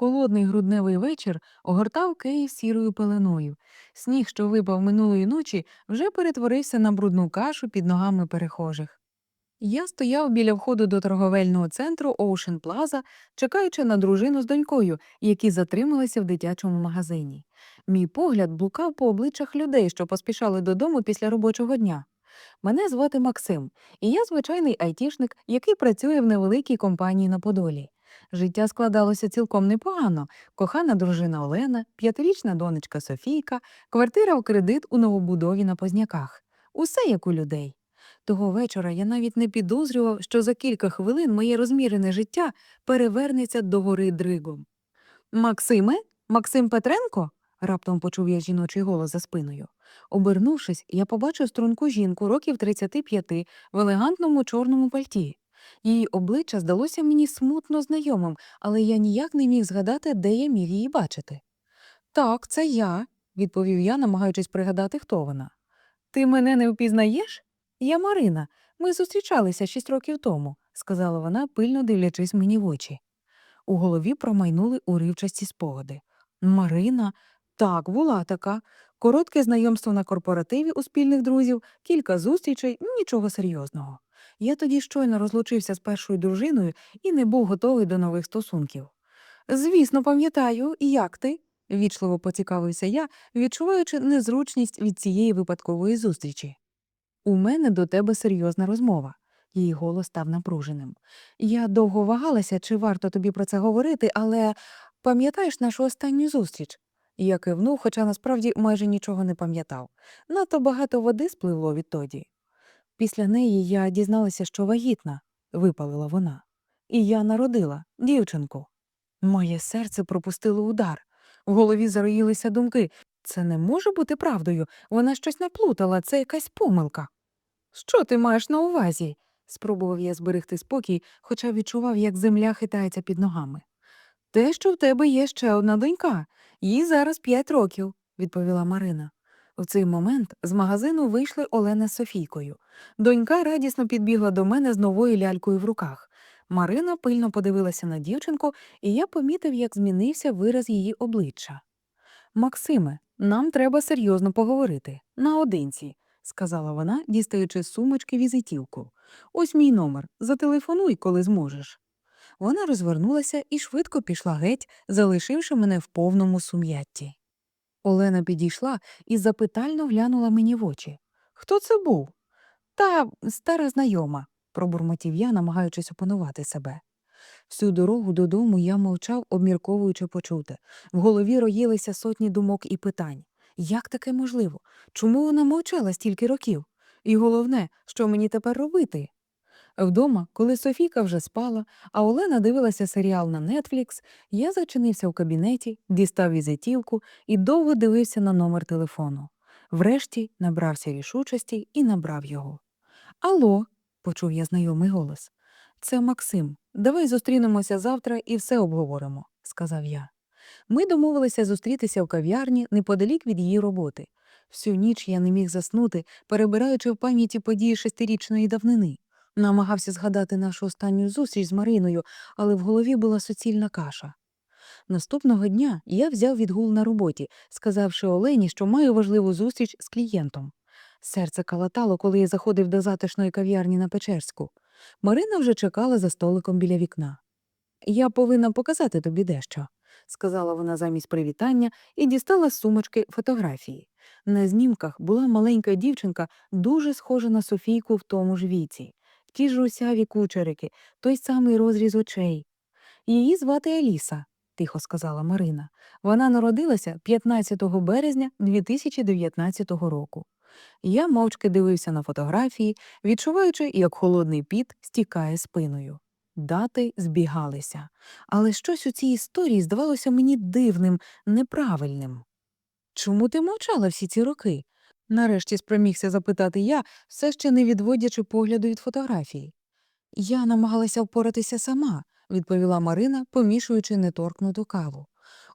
Холодний грудневий вечір огортав Київ сірою пеленою. Сніг, що випав минулої ночі, вже перетворився на брудну кашу під ногами перехожих. Я стояв біля входу до торговельного центру Ocean Plaza, чекаючи на дружину з донькою, які затрималися в дитячому магазині. Мій погляд блукав по обличчях людей, що поспішали додому після робочого дня. Мене звати Максим, і я звичайний айтішник, який працює в невеликій компанії на Подолі. Життя складалося цілком непогано. Кохана дружина Олена, п'ятирічна донечка Софійка, квартира в кредит у новобудові на Позняках. Усе як у людей. Того вечора я навіть не підозрював, що за кілька хвилин моє розмірене життя перевернеться до гори дригом. Максиме? Максим Петренко? раптом почув я жіночий голос за спиною. Обернувшись, я побачив струнку жінку років 35 в елегантному чорному пальті. Її обличчя здалося мені смутно знайомим, але я ніяк не міг згадати, де я міг її бачити. Так, це я, відповів я, намагаючись пригадати, хто вона. Ти мене не впізнаєш? Я Марина. Ми зустрічалися шість років тому, сказала вона, пильно дивлячись мені в очі. У голові промайнули уривчасті спогади. Марина, так, була така. Коротке знайомство на корпоративі у спільних друзів, кілька зустрічей, нічого серйозного. Я тоді щойно розлучився з першою дружиною і не був готовий до нових стосунків. Звісно, пам'ятаю, як ти? вічливо поцікавився я, відчуваючи незручність від цієї випадкової зустрічі. У мене до тебе серйозна розмова. Її голос став напруженим. Я довго вагалася, чи варто тобі про це говорити, але пам'ятаєш нашу останню зустріч? Я кивнув, хоча насправді майже нічого не пам'ятав. Надто багато води спливло відтоді. Після неї я дізналася, що вагітна, випалила вона. І я народила дівчинку. Моє серце пропустило удар. В голові зароїлися думки. Це не може бути правдою. Вона щось наплутала, це якась помилка. Що ти маєш на увазі? спробував я зберегти спокій, хоча відчував, як земля хитається під ногами. Те, що в тебе є ще одна донька, їй зараз п'ять років, відповіла Марина. В цей момент з магазину вийшли Олена з Софійкою. Донька радісно підбігла до мене з новою лялькою в руках. Марина пильно подивилася на дівчинку, і я помітив, як змінився вираз її обличчя. Максиме, нам треба серйозно поговорити наодинці, сказала вона, дістаючи з сумочки візитівку. Ось мій номер. Зателефонуй, коли зможеш. Вона розвернулася і швидко пішла геть, залишивши мене в повному сум'ятті. Олена підійшла і запитально глянула мені в очі. Хто це був? Та стара знайома, пробурмотів я, намагаючись опанувати себе. Всю дорогу додому я мовчав, обмірковуючи почуте. В голові роїлися сотні думок і питань. Як таке можливо? Чому вона мовчала стільки років? І головне, що мені тепер робити? Вдома, коли Софійка вже спала, а Олена дивилася серіал на Нетфлікс, я зачинився в кабінеті, дістав візитівку і довго дивився на номер телефону. Врешті набрався рішучості і набрав його. Алло, почув я знайомий голос. Це Максим. Давай зустрінемося завтра і все обговоримо, сказав я. Ми домовилися зустрітися в кав'ярні неподалік від її роботи. Всю ніч я не міг заснути, перебираючи в пам'яті події шестирічної давнини. Намагався згадати нашу останню зустріч з Мариною, але в голові була суцільна каша. Наступного дня я взяв відгул на роботі, сказавши Олені, що маю важливу зустріч з клієнтом. Серце калатало, коли я заходив до затишної кав'ярні на Печерську. Марина вже чекала за столиком біля вікна. Я повинна показати тобі дещо, сказала вона замість привітання і дістала з сумочки фотографії. На знімках була маленька дівчинка, дуже схожа на Софійку в тому ж віці, ті ж русяві кучерики, той самий розріз очей. Її звати Еліса, тихо сказала Марина. Вона народилася 15 березня 2019 року. Я мовчки дивився на фотографії, відчуваючи, як холодний піт стікає спиною. Дати збігалися, але щось у цій історії здавалося мені дивним, неправильним. Чому ти мовчала всі ці роки? Нарешті спромігся запитати я, все ще не відводячи погляду від фотографії. Я намагалася впоратися сама, відповіла Марина, помішуючи неторкнуту каву.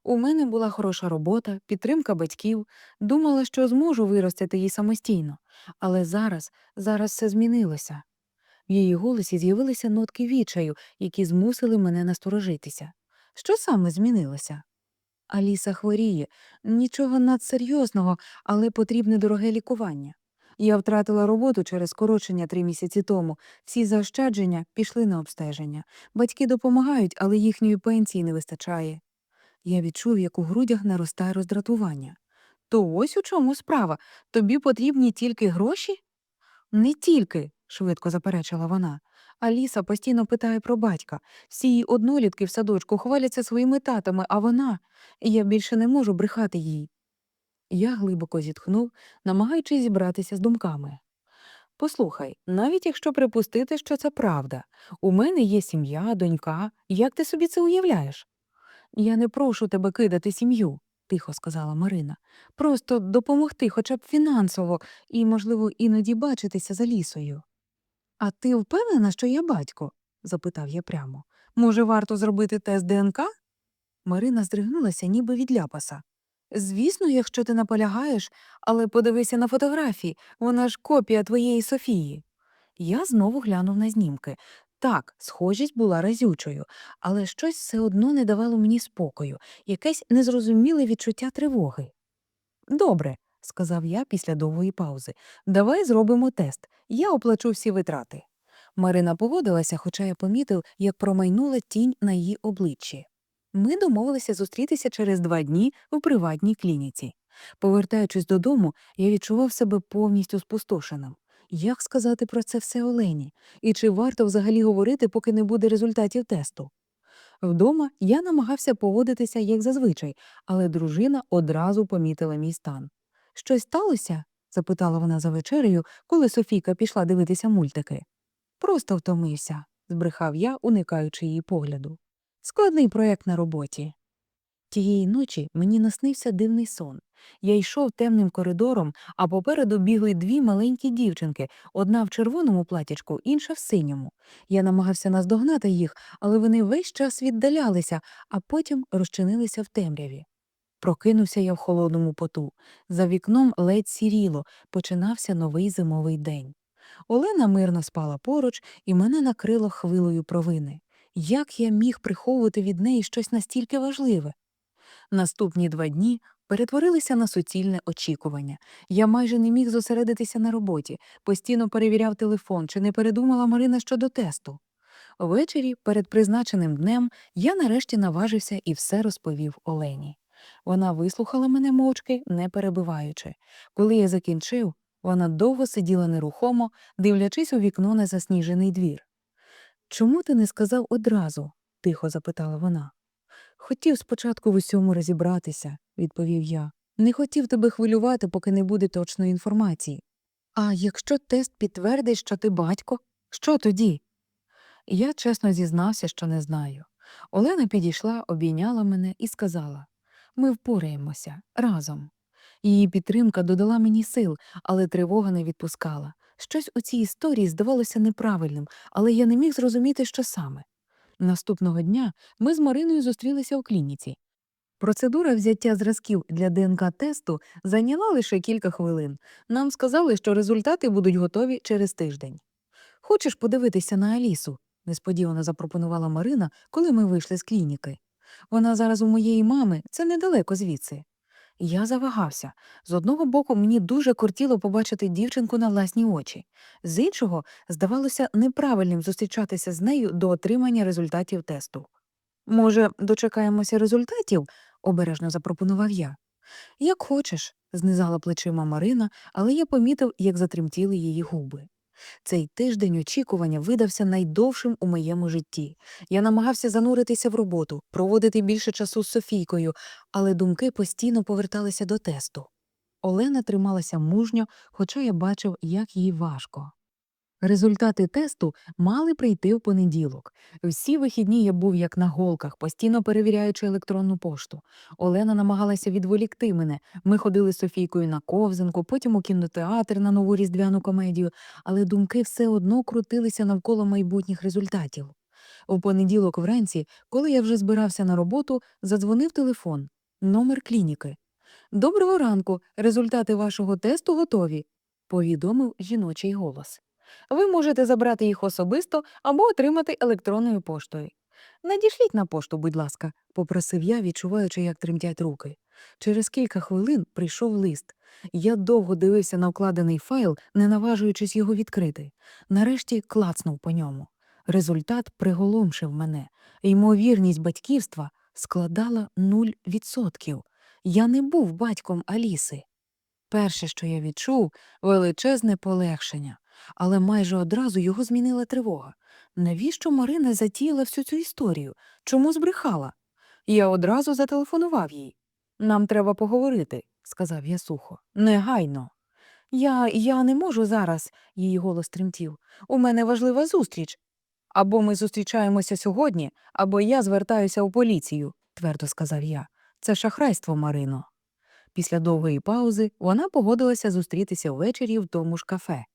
У мене була хороша робота, підтримка батьків, думала, що зможу виростити її самостійно, але зараз, зараз все змінилося. В її голосі з'явилися нотки відчаю, які змусили мене насторожитися. Що саме змінилося? Аліса хворіє. Нічого надсерйозного, але потрібне дороге лікування. Я втратила роботу через скорочення три місяці тому. Всі заощадження пішли на обстеження. Батьки допомагають, але їхньої пенсії не вистачає. Я відчув, як у грудях наростає роздратування. То ось у чому справа. Тобі потрібні тільки гроші? Не тільки, швидко заперечила вона. Аліса постійно питає про батька. Всі її однолітки в садочку хваляться своїми татами, а вона. Я більше не можу брехати їй. Я глибоко зітхнув, намагаючись зібратися з думками. Послухай, навіть якщо припустити, що це правда, у мене є сім'я, донька. Як ти собі це уявляєш? Я не прошу тебе кидати сім'ю, тихо сказала Марина. Просто допомогти хоча б фінансово і, можливо, іноді бачитися за лісою. А ти впевнена, що я батько? запитав я прямо. Може, варто зробити тест ДНК? Марина здригнулася, ніби від ляпаса. Звісно, якщо ти наполягаєш, але подивися на фотографії, вона ж копія твоєї Софії. Я знову глянув на знімки. Так, схожість була разючою, але щось все одно не давало мені спокою, якесь незрозуміле відчуття тривоги. Добре, сказав я після довгої паузи. Давай зробимо тест. Я оплачу всі витрати. Марина погодилася, хоча я помітив, як промайнула тінь на її обличчі. Ми домовилися зустрітися через два дні в приватній клініці. Повертаючись додому, я відчував себе повністю спустошеним. Як сказати про це все Олені? І чи варто взагалі говорити, поки не буде результатів тесту? Вдома я намагався поводитися як зазвичай, але дружина одразу помітила мій стан. Щось сталося? запитала вона за вечерею, коли Софійка пішла дивитися мультики. Просто втомився, збрехав я, уникаючи її погляду. Складний проєкт на роботі. Тієї ночі мені наснився дивний сон. Я йшов темним коридором, а попереду бігли дві маленькі дівчинки, одна в червоному платячку, інша в синьому. Я намагався наздогнати їх, але вони весь час віддалялися, а потім розчинилися в темряві. Прокинувся я в холодному поту. За вікном ледь сіріло, починався новий зимовий день. Олена мирно спала поруч, і мене накрило хвилою провини. Як я міг приховувати від неї щось настільки важливе? Наступні два дні перетворилися на суцільне очікування. Я майже не міг зосередитися на роботі, постійно перевіряв телефон, чи не передумала Марина щодо тесту. Ввечері, перед призначеним днем, я нарешті наважився і все розповів Олені. Вона вислухала мене мовчки, не перебиваючи. Коли я закінчив, вона довго сиділа нерухомо, дивлячись у вікно на засніжений двір. Чому ти не сказав одразу? тихо запитала вона. Хотів спочатку в усьому розібратися, відповів я. Не хотів тебе хвилювати, поки не буде точної інформації. А якщо тест підтвердить, що ти батько, що тоді? Я чесно зізнався, що не знаю. Олена підійшла, обійняла мене і сказала ми впораємося разом. Її підтримка додала мені сил, але тривога не відпускала. Щось у цій історії здавалося неправильним, але я не міг зрозуміти, що саме. Наступного дня ми з Мариною зустрілися у клініці. Процедура взяття зразків для ДНК-тесту зайняла лише кілька хвилин. Нам сказали, що результати будуть готові через тиждень. Хочеш подивитися на Алісу? несподівано запропонувала Марина, коли ми вийшли з клініки. Вона зараз у моєї мами, це недалеко звідси. Я завагався. З одного боку, мені дуже кортіло побачити дівчинку на власні очі, з іншого, здавалося неправильним зустрічатися з нею до отримання результатів тесту. Може, дочекаємося результатів? обережно запропонував я. Як хочеш, знизала плечима Марина, але я помітив, як затремтіли її губи. Цей тиждень очікування видався найдовшим у моєму житті. Я намагався зануритися в роботу, проводити більше часу з Софійкою, але думки постійно поверталися до тесту. Олена трималася мужньо, хоча я бачив, як їй важко. Результати тесту мали прийти в понеділок. Всі вихідні я був як на голках, постійно перевіряючи електронну пошту. Олена намагалася відволікти мене. Ми ходили з Софійкою на ковзанку, потім у кінотеатр на нову різдвяну комедію, але думки все одно крутилися навколо майбутніх результатів. У понеділок вранці, коли я вже збирався на роботу, задзвонив телефон. Номер клініки. Доброго ранку. Результати вашого тесту готові, повідомив жіночий голос. Ви можете забрати їх особисто або отримати електронною поштою. Надішліть на пошту, будь ласка, попросив я, відчуваючи, як тремтять руки. Через кілька хвилин прийшов лист. Я довго дивився на вкладений файл, не наважуючись його відкрити. Нарешті клацнув по ньому. Результат приголомшив мене. Ймовірність батьківства складала 0%. Я не був батьком Аліси. Перше, що я відчув, величезне полегшення, але майже одразу його змінила тривога. Навіщо Марина затіяла всю цю історію? Чому збрехала? Я одразу зателефонував їй. Нам треба поговорити, сказав я сухо. Негайно. Я, я не можу зараз, її голос тремтів. У мене важлива зустріч. Або ми зустрічаємося сьогодні, або я звертаюся у поліцію, твердо сказав я. Це шахрайство, Марино. Після довгої паузи вона погодилася зустрітися ввечері в тому ж кафе.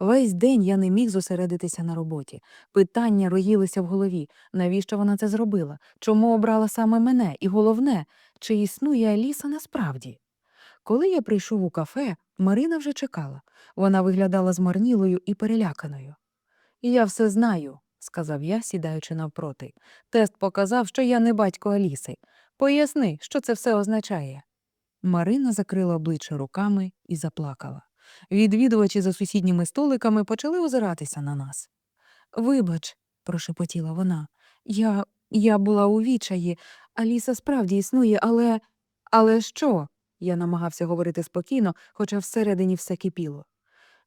Весь день я не міг зосередитися на роботі. Питання роїлися в голові. Навіщо вона це зробила? Чому обрала саме мене? І головне, чи існує Аліса насправді? Коли я прийшов у кафе, Марина вже чекала. Вона виглядала змарнілою і переляканою. Я все знаю, сказав я, сідаючи навпроти. Тест показав, що я не батько Аліси. Поясни, що це все означає. Марина закрила обличчя руками і заплакала. Відвідувачі за сусідніми столиками почали озиратися на нас. Вибач, прошепотіла вона. Я, я була у відчаї. Аліса справді існує, але. Але що? Я намагався говорити спокійно, хоча всередині все кипіло.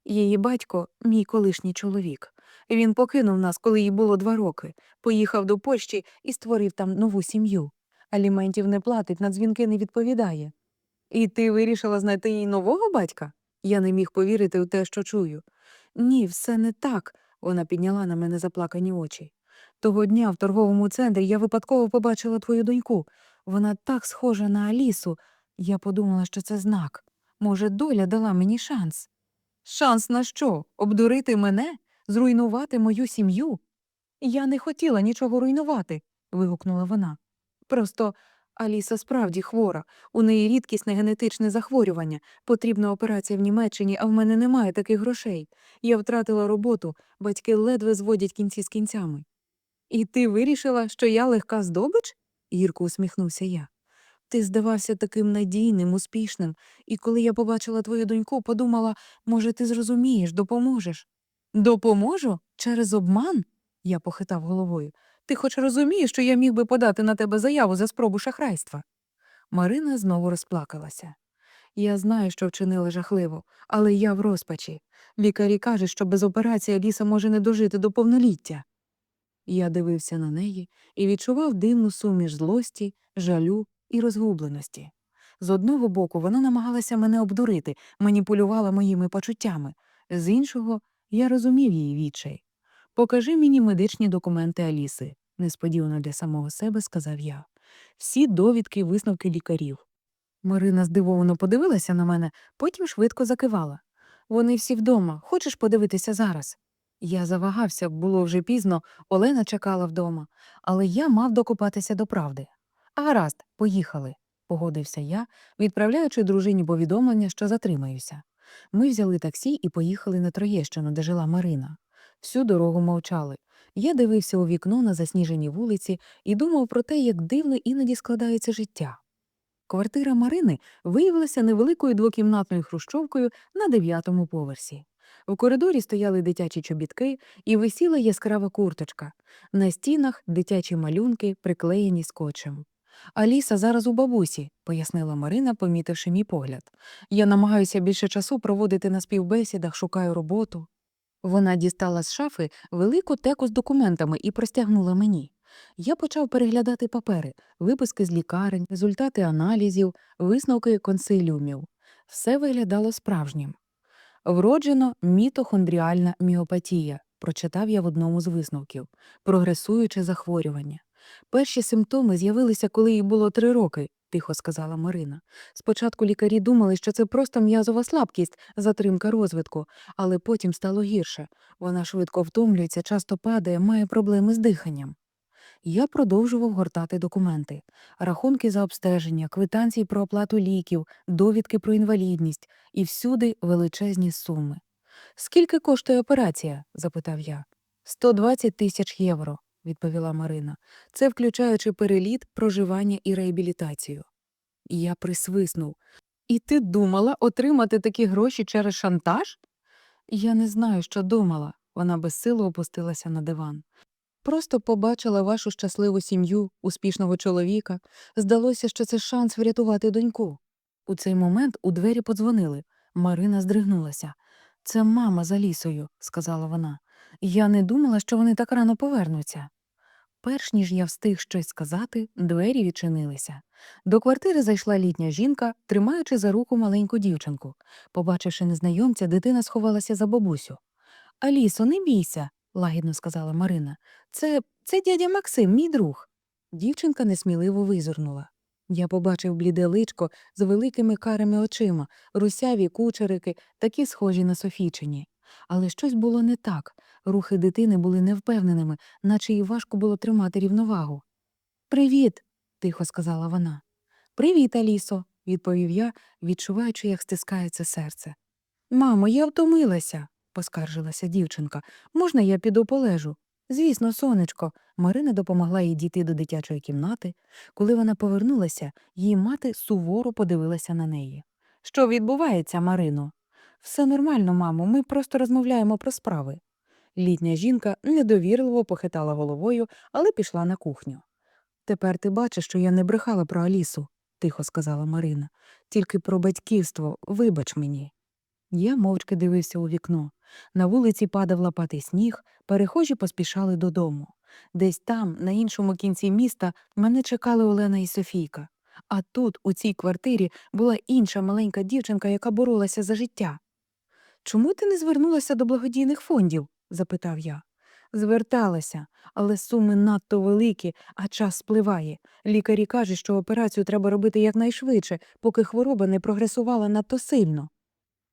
Її батько мій колишній чоловік. Він покинув нас, коли їй було два роки, поїхав до Польщі і створив там нову сім'ю. Аліментів не платить, на дзвінки не відповідає. І ти вирішила знайти їй нового батька? Я не міг повірити у те, що чую. Ні, все не так. Вона підняла на мене заплакані очі. Того дня в торговому центрі я випадково побачила твою доньку. Вона так схожа на Алісу. Я подумала, що це знак. Може, доля дала мені шанс. Шанс на що? Обдурити мене? Зруйнувати мою сім'ю? Я не хотіла нічого руйнувати, вигукнула вона. Просто Аліса справді хвора, у неї рідкісне генетичне захворювання, потрібна операція в Німеччині, а в мене немає таких грошей. Я втратила роботу, батьки ледве зводять кінці з кінцями. І ти вирішила, що я легка здобич? гірко усміхнувся я. Ти здавався таким надійним, успішним, і коли я побачила твою доньку, подумала, може, ти зрозумієш, допоможеш. Допоможу? Через обман? Я похитав головою. Ти хоч розумієш, що я міг би подати на тебе заяву за спробу шахрайства? Марина знову розплакалася. Я знаю, що вчинила жахливо, але я в розпачі. Лікарі кажуть, що без операції Аліса може не дожити до повноліття. Я дивився на неї і відчував дивну суміш злості, жалю і розгубленості. З одного боку, вона намагалася мене обдурити, маніпулювала моїми почуттями, з іншого я розумів її відчай. Покажи мені медичні документи Аліси, несподівано для самого себе сказав я. Всі довідки і висновки лікарів. Марина здивовано подивилася на мене, потім швидко закивала. Вони всі вдома. Хочеш подивитися зараз? Я завагався, було вже пізно, Олена чекала вдома, але я мав докопатися до правди. Гаразд, поїхали, погодився я, відправляючи дружині повідомлення, що затримаюся. Ми взяли таксі і поїхали на Троєщину, де жила Марина. Всю дорогу мовчали. Я дивився у вікно на засніженій вулиці і думав про те, як дивно іноді складається життя. Квартира Марини виявилася невеликою двокімнатною хрущовкою на дев'ятому поверсі. В коридорі стояли дитячі чобітки і висіла яскрава курточка. На стінах дитячі малюнки, приклеєні скотчем. Аліса зараз у бабусі, пояснила Марина, помітивши мій погляд. Я намагаюся більше часу проводити на співбесідах, шукаю роботу. Вона дістала з шафи велику теку з документами і простягнула мені. Я почав переглядати папери, виписки з лікарень, результати аналізів, висновки консиліумів. Все виглядало справжнім. Вроджено мітохондріальна міопатія, прочитав я в одному з висновків, прогресуюче захворювання. Перші симптоми з'явилися, коли їй було три роки, тихо сказала Марина. Спочатку лікарі думали, що це просто м'язова слабкість, затримка розвитку, але потім стало гірше. Вона швидко втомлюється, часто падає, має проблеми з диханням. Я продовжував гортати документи, рахунки за обстеження, квитанції про оплату ліків, довідки про інвалідність і всюди величезні суми. Скільки коштує операція? запитав я. «120 тисяч євро, відповіла Марина. Це включаючи переліт, проживання і реабілітацію. Я присвиснув. І ти думала отримати такі гроші через шантаж? Я не знаю, що думала. Вона безсило опустилася на диван. Просто побачила вашу щасливу сім'ю, успішного чоловіка. Здалося, що це шанс врятувати доньку. У цей момент у двері подзвонили. Марина здригнулася. Це мама за лісою, сказала вона. Я не думала, що вони так рано повернуться. Перш ніж я встиг щось сказати, двері відчинилися. До квартири зайшла літня жінка, тримаючи за руку маленьку дівчинку. Побачивши незнайомця, дитина сховалася за бабусю. Алісо, не бійся, лагідно сказала Марина. Це це дядя Максим, мій друг. Дівчинка несміливо визирнула. Я побачив бліде личко з великими карими очима, русяві кучерики, такі схожі на Софійчині. Але щось було не так. Рухи дитини були невпевненими, наче їй важко було тримати рівновагу. Привіт, тихо сказала вона. Привіт, Алісо, відповів я, відчуваючи, як стискається серце. Мамо, я втомилася, поскаржилася дівчинка. Можна я піду полежу? Звісно, сонечко. Марина допомогла їй дійти до дитячої кімнати. Коли вона повернулася, її мати суворо подивилася на неї. Що відбувається, Марино? Все нормально, мамо, ми просто розмовляємо про справи. Літня жінка недовірливо похитала головою, але пішла на кухню. Тепер ти бачиш, що я не брехала про Алісу, тихо сказала Марина. Тільки про батьківство, вибач мені. Я мовчки дивився у вікно. На вулиці падав лопатий сніг, перехожі поспішали додому. Десь там, на іншому кінці міста, мене чекали Олена і Софійка. А тут, у цій квартирі, була інша маленька дівчинка, яка боролася за життя. Чому ти не звернулася до благодійних фондів? Запитав я. Зверталася, але суми надто великі, а час спливає. Лікарі кажуть, що операцію треба робити якнайшвидше, поки хвороба не прогресувала надто сильно.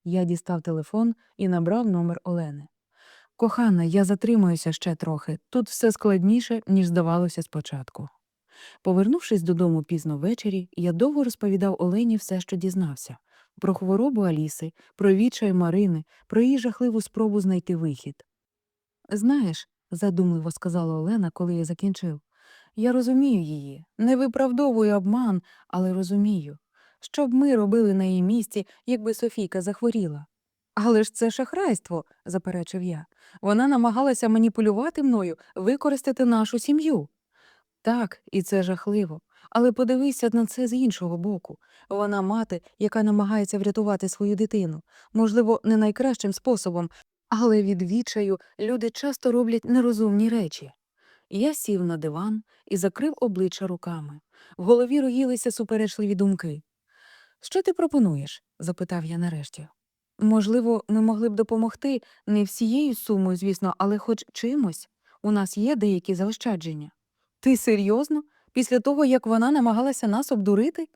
Я дістав телефон і набрав номер Олени. Кохана, я затримуюся ще трохи. Тут все складніше, ніж здавалося спочатку. Повернувшись додому пізно ввечері, я довго розповідав Олені все, що дізнався про хворобу Аліси, про відчай Марини, про її жахливу спробу знайти вихід. Знаєш, задумливо сказала Олена, коли я закінчив, я розумію її, не виправдовую обман, але розумію. Що б ми робили на її місці, якби Софійка захворіла? Але ж це шахрайство, заперечив я. Вона намагалася маніпулювати мною, використати нашу сім'ю. Так, і це жахливо. Але подивися на це з іншого боку. Вона мати, яка намагається врятувати свою дитину, можливо, не найкращим способом, але від відчаю люди часто роблять нерозумні речі. Я сів на диван і закрив обличчя руками. В голові роїлися суперечливі думки. Що ти пропонуєш? запитав я нарешті. Можливо, ми могли б допомогти не всією сумою, звісно, але хоч чимось. У нас є деякі заощадження. Ти серйозно? Після того, як вона намагалася нас обдурити?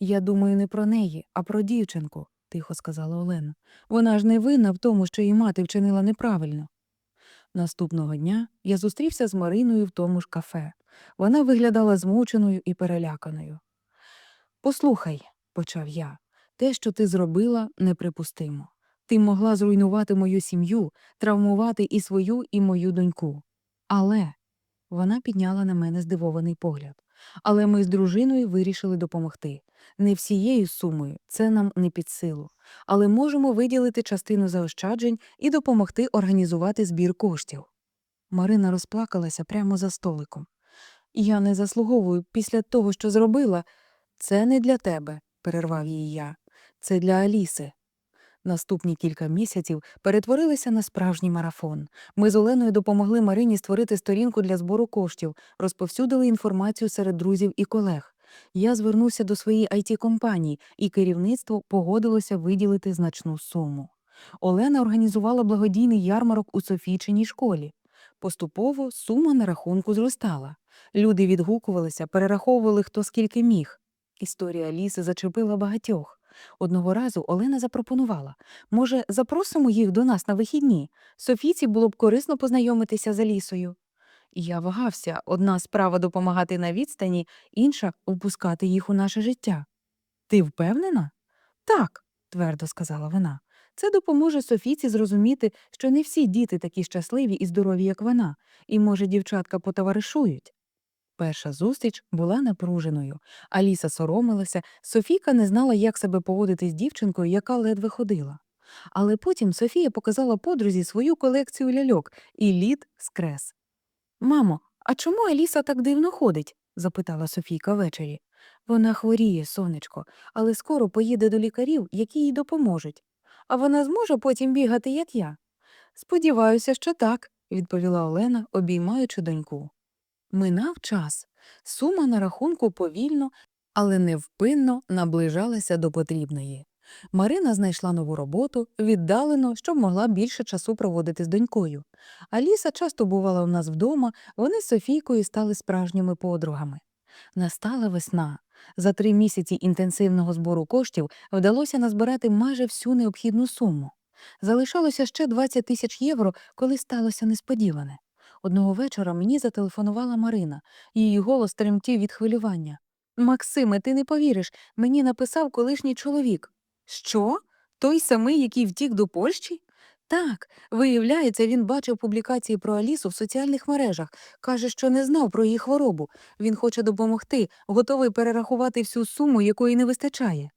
Я думаю не про неї, а про дівчинку, тихо сказала Олена. Вона ж не винна в тому, що її мати вчинила неправильно. Наступного дня я зустрівся з Мариною в тому ж кафе. Вона виглядала змученою і переляканою. Послухай, почав я, те, що ти зробила, неприпустимо. Ти могла зруйнувати мою сім'ю, травмувати і свою, і мою доньку. Але вона підняла на мене здивований погляд. Але ми з дружиною вирішили допомогти. Не всією сумою, це нам не під силу, але можемо виділити частину заощаджень і допомогти організувати збір коштів. Марина розплакалася прямо за столиком. Я не заслуговую після того, що зробила. Це не для тебе, перервав її я. Це для Аліси. Наступні кілька місяців перетворилися на справжній марафон. Ми з Оленою допомогли Марині створити сторінку для збору коштів, розповсюдили інформацію серед друзів і колег. Я звернувся до своєї it компанії і керівництво погодилося виділити значну суму. Олена організувала благодійний ярмарок у Софійчиній школі. Поступово сума на рахунку зростала. Люди відгукувалися, перераховували хто скільки міг. Історія ліси зачепила багатьох. Одного разу Олена запропонувала може, запросимо їх до нас на вихідні. Софійці було б корисно познайомитися з Алісою. Я вагався одна справа допомагати на відстані, інша впускати їх у наше життя. Ти впевнена? Так, твердо сказала вона. Це допоможе Софійці зрозуміти, що не всі діти такі щасливі і здорові, як вона, і, може, дівчатка потоваришують. Перша зустріч була напруженою. Аліса соромилася, Софійка не знала, як себе поводити з дівчинкою, яка ледве ходила. Але потім Софія показала подрузі свою колекцію ляльок, і лід скрес. Мамо, а чому Аліса так дивно ходить? запитала Софійка ввечері. Вона хворіє, сонечко, але скоро поїде до лікарів, які їй допоможуть. А вона зможе потім бігати, як я. Сподіваюся, що так, відповіла Олена, обіймаючи доньку. Минав час. Сума на рахунку повільно, але невпинно наближалася до потрібної. Марина знайшла нову роботу, віддалено, щоб могла більше часу проводити з донькою. Аліса часто бувала у нас вдома, вони з Софійкою стали справжніми подругами. Настала весна. За три місяці інтенсивного збору коштів вдалося назбирати майже всю необхідну суму. Залишалося ще 20 тисяч євро, коли сталося несподіване. Одного вечора мені зателефонувала Марина, її голос тремтів від хвилювання. Максиме, ти не повіриш, мені написав колишній чоловік. Що? Той самий, який втік до Польщі? Так, виявляється, він бачив публікації про Алісу в соціальних мережах, каже, що не знав про її хворобу. Він хоче допомогти, готовий перерахувати всю суму, якої не вистачає.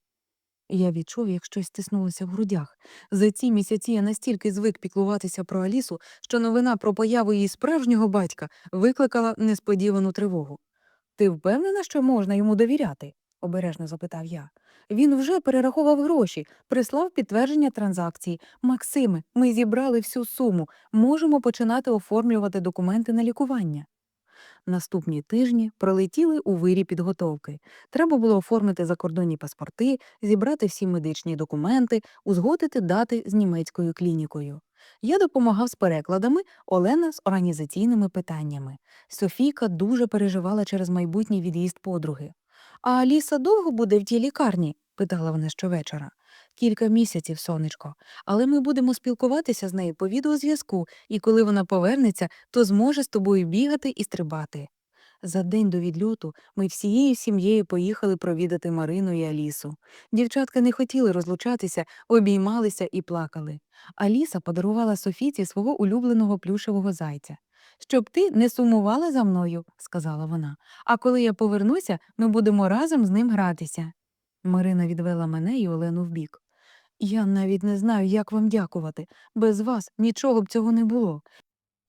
Я відчув, як щось стиснулося в грудях. За ці місяці я настільки звик піклуватися про Алісу, що новина про появу її справжнього батька викликала несподівану тривогу. Ти впевнена, що можна йому довіряти? обережно запитав я. Він вже перерахував гроші, прислав підтвердження транзакції. Максиме, ми зібрали всю суму, можемо починати оформлювати документи на лікування. Наступні тижні пролетіли у вирі підготовки. Треба було оформити закордонні паспорти, зібрати всі медичні документи, узгодити дати з німецькою клінікою. Я допомагав з перекладами, Олена з організаційними питаннями. Софійка дуже переживала через майбутній від'їзд подруги. А Аліса довго буде в тій лікарні? питала вона щовечора. Кілька місяців, сонечко, але ми будемо спілкуватися з нею по відеозв'язку, і коли вона повернеться, то зможе з тобою бігати і стрибати. За день до відльоту ми всією сім'єю поїхали провідати Марину і Алісу. Дівчатка не хотіли розлучатися, обіймалися і плакали. Аліса подарувала Софійці свого улюбленого плюшевого зайця. Щоб ти не сумувала за мною, сказала вона, а коли я повернуся, ми будемо разом з ним гратися. Марина відвела мене і Олену вбік. Я навіть не знаю, як вам дякувати. Без вас нічого б цього не було.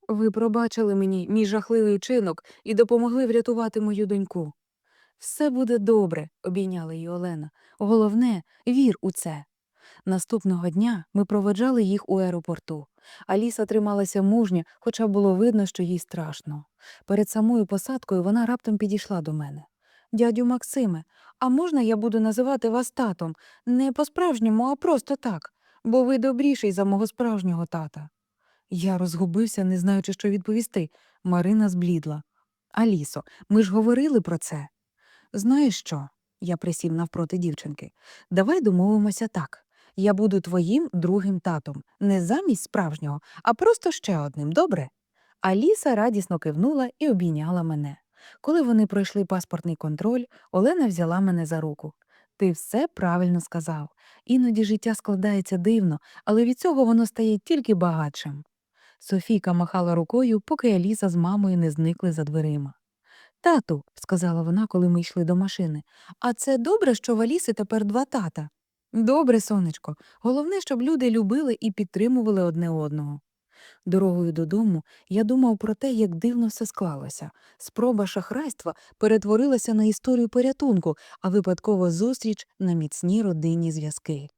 Ви пробачили мені мій жахливий вчинок і допомогли врятувати мою доньку. Все буде добре, обійняла її Олена. Головне, вір у це. Наступного дня ми проведжали їх у аеропорту. Аліса трималася мужньо, хоча було видно, що їй страшно. Перед самою посадкою вона раптом підійшла до мене. Дядю Максиме, а можна я буду називати вас татом? Не по-справжньому, а просто так, бо ви добріший за мого справжнього тата. Я розгубився, не знаючи, що відповісти. Марина зблідла. Алісо, ми ж говорили про це. Знаєш що? Я присів навпроти дівчинки. Давай домовимося так. Я буду твоїм другим татом, не замість справжнього, а просто ще одним, добре? Аліса радісно кивнула і обійняла мене. Коли вони пройшли паспортний контроль, Олена взяла мене за руку. Ти все правильно сказав. Іноді життя складається дивно, але від цього воно стає тільки багатшим. Софійка махала рукою, поки Аліса з мамою не зникли за дверима. Тату, сказала вона, коли ми йшли до машини, а це добре, що в Аліси тепер два тата. Добре, сонечко. Головне, щоб люди любили і підтримували одне одного. Дорогою додому я думав про те, як дивно все склалося. Спроба шахрайства перетворилася на історію порятунку, а випадкова зустріч на міцні родинні зв'язки.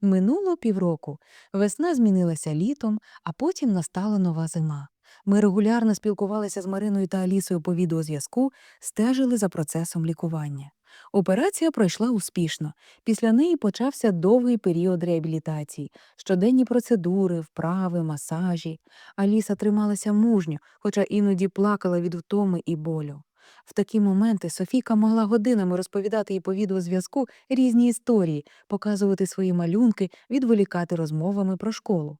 Минуло півроку. Весна змінилася літом, а потім настала нова зима. Ми регулярно спілкувалися з Мариною та Алісою по відеозв'язку, стежили за процесом лікування. Операція пройшла успішно. Після неї почався довгий період реабілітації, щоденні процедури, вправи, масажі. Аліса трималася мужньо, хоча іноді плакала від втоми і болю. В такі моменти Софійка могла годинами розповідати їй по відеозв'язку різні історії, показувати свої малюнки, відволікати розмовами про школу.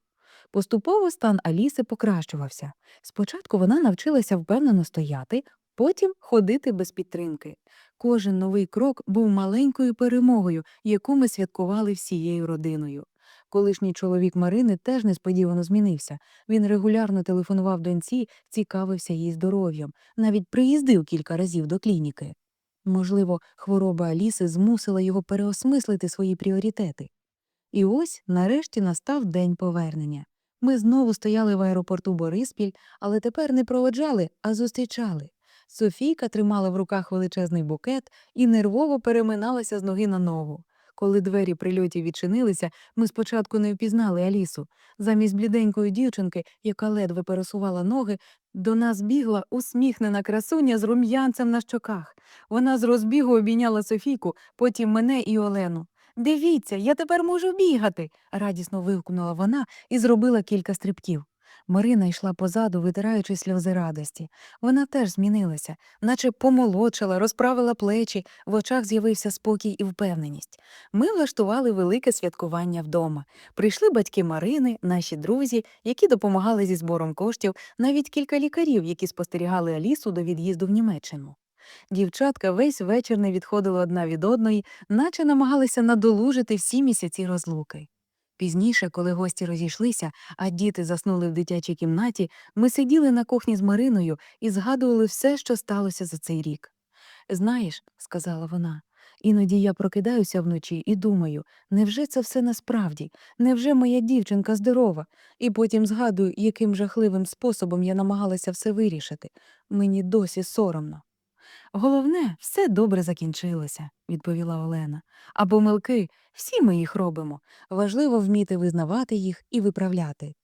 Поступово стан Аліси покращувався. Спочатку вона навчилася впевнено стояти, потім ходити без підтримки. Кожен новий крок був маленькою перемогою, яку ми святкували всією родиною. Колишній чоловік Марини теж несподівано змінився. Він регулярно телефонував доньці, цікавився її здоров'ям, навіть приїздив кілька разів до клініки. Можливо, хвороба Аліси змусила його переосмислити свої пріоритети. І ось нарешті настав день повернення. Ми знову стояли в аеропорту Бориспіль, але тепер не проводжали, а зустрічали. Софійка тримала в руках величезний букет і нервово переминалася з ноги на ногу. Коли двері прильотів відчинилися, ми спочатку не впізнали Алісу. Замість бліденької дівчинки, яка ледве пересувала ноги, до нас бігла усміхнена красуня з рум'янцем на щоках. Вона з розбігу обійняла Софійку, потім мене і Олену. Дивіться, я тепер можу бігати. радісно вигукнула вона і зробила кілька стрибків. Марина йшла позаду, витираючи сльози радості. Вона теж змінилася, наче помолодшала, розправила плечі, в очах з'явився спокій і впевненість. Ми влаштували велике святкування вдома. Прийшли батьки Марини, наші друзі, які допомагали зі збором коштів, навіть кілька лікарів, які спостерігали Алісу до від'їзду в Німеччину. Дівчатка весь вечір не відходили одна від одної, наче намагалися надолужити всі місяці розлуки. Пізніше, коли гості розійшлися, а діти заснули в дитячій кімнаті, ми сиділи на кухні з Мариною і згадували все, що сталося за цей рік. Знаєш, сказала вона, іноді я прокидаюся вночі і думаю, невже це все насправді, невже моя дівчинка здорова? І потім згадую, яким жахливим способом я намагалася все вирішити. Мені досі соромно. Головне, все добре закінчилося, відповіла Олена. А помилки всі ми їх робимо. Важливо вміти визнавати їх і виправляти.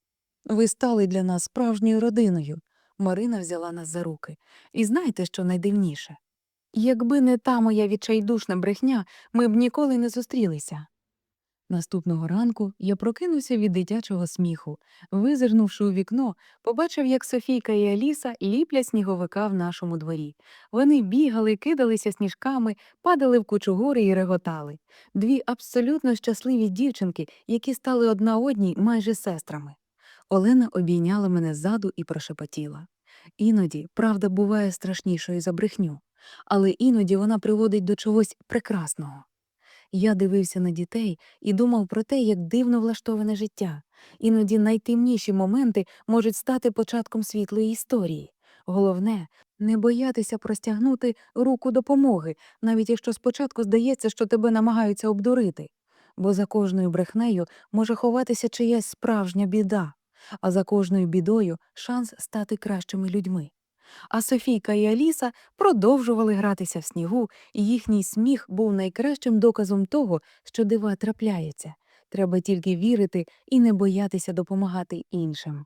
Ви стали для нас справжньою родиною. Марина взяла нас за руки. І знаєте, що найдивніше? Якби не та моя відчайдушна брехня, ми б ніколи не зустрілися. Наступного ранку я прокинувся від дитячого сміху. Визирнувши у вікно, побачив, як Софійка і Аліса ліплять сніговика в нашому дворі. Вони бігали, кидалися сніжками, падали в кучугури і реготали. Дві абсолютно щасливі дівчинки, які стали одна одній майже сестрами. Олена обійняла мене ззаду і прошепотіла. Іноді правда буває страшнішою за брехню, але іноді вона приводить до чогось прекрасного. Я дивився на дітей і думав про те, як дивно влаштоване життя. Іноді найтемніші моменти можуть стати початком світлої історії. Головне не боятися простягнути руку допомоги, навіть якщо спочатку здається, що тебе намагаються обдурити. Бо за кожною брехнею може ховатися чиясь справжня біда, а за кожною бідою шанс стати кращими людьми. А Софійка і Аліса продовжували гратися в снігу, і їхній сміх був найкращим доказом того, що дива трапляється. Треба тільки вірити і не боятися допомагати іншим.